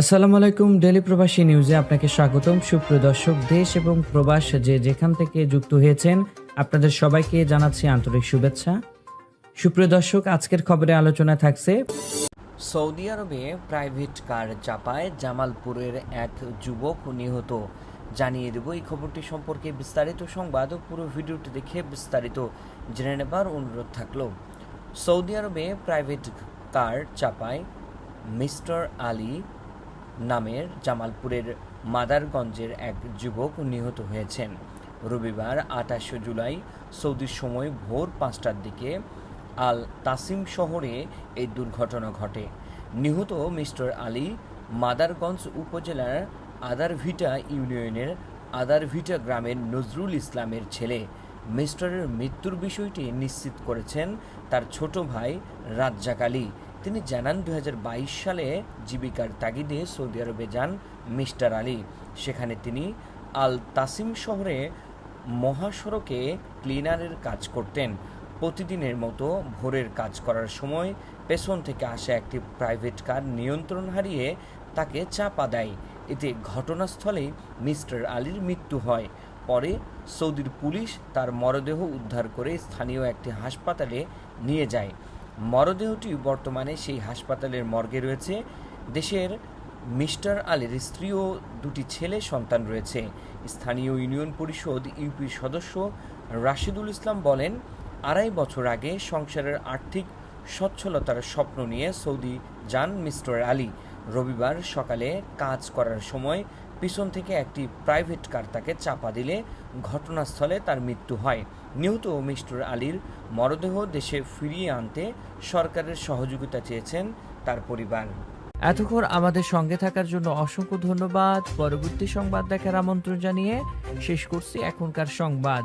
আসসালামু আলাইকুম ডেলি প্রবাসী নিউজে আপনাকে স্বাগতম। সুপ্রিয় দর্শক, দেশ এবং প্রবাস যে যেখান থেকে যুক্ত হয়েছেন, আপনাদের সবাইকে জানাচ্ছি আন্তরিক শুভেচ্ছা। সুপ্রিয় দর্শক, আজকের খবরে আলোচনা থাকছে সৌদি আরবে প্রাইভেট কার চাপায় জামালপুরের এক যুবক নিহত। জানিয়ে দেব এই খবরটি সম্পর্কে বিস্তারিত সংবাদ। পুরো ভিডিওটি দেখে বিস্তারিত জেনে নেবার অনুরোধ থাকল। সৌদি আরবে প্রাইভেট কার চাপায় মিস্টার আলী নামের জামালপুরের মাদারগঞ্জের এক যুবক নিহত হয়েছেন। রবিবার আঠাশে জুলাই সৌদির সময় ভোর পাঁচটার দিকে আল তাসিম শহরে এই দুর্ঘটনা ঘটে। নিহত মিস্টার আলী মাদারগঞ্জ উপজেলার আদারভিটা ইউনিয়নের আদারভিটা গ্রামের নজরুল ইসলামের ছেলে। মিস্টারের মৃত্যুর বিষয়টি নিশ্চিত করেছেন তার ছোট ভাই রাজ্জাক আলী। তিনি জানান দু হাজার বাইশ সালে জীবিকার তাগিদে সৌদি আরবে যান মিস্টার আলী। সেখানে তিনি আল তাসিম শহরে মহাসড়কে ক্লিনারের কাজ করতেন। প্রতিদিনের মতো ভোরের কাজ করার সময় পেছন থেকে আসা একটি প্রাইভেট কার নিয়ন্ত্রণ হারিয়ে তাকে চাপা দেয়। এতে ঘটনাস্থলেই মিস্টার আলীর মৃত্যু হয়। পরে সৌদির পুলিশ তার মরদেহ উদ্ধার করে স্থানীয় একটি হাসপাতালে নিয়ে যায়। মরদেহটি বর্তমানে সেই হাসপাতালের মর্গে রয়েছে। দেশের মিস্টার আলীর স্ত্রী ও দুটি ছেলে সন্তান রয়েছে। স্থানীয় ইউনিয়ন পরিষদ ইউপি সদস্য রাশিদুল ইসলাম বলেন, আড়াই বছর আগে সংসারের আর্থিক সচ্ছলতার স্বপ্ন নিয়ে সৌদি যান মিস্টার আলী। রবিবার সকালে কাজ করার সময় পিছন থেকে একটি প্রাইভেট কার তাকে চাপা দিলে ঘটনাস্থলে তার মৃত্যু হয়। নিহত মিস্টার আলীর মরদেহ দেশে ফিরিয়ে আনতে সরকারের সহযোগিতা চেয়েছেন তার পরিবার। এতক্ষণ আমাদের সঙ্গে থাকার জন্য অসংখ্য ধন্যবাদ। পরবর্তী সংবাদ দেখার আমন্ত্রণ জানিয়ে শেষ করছি এখনকার সংবাদ।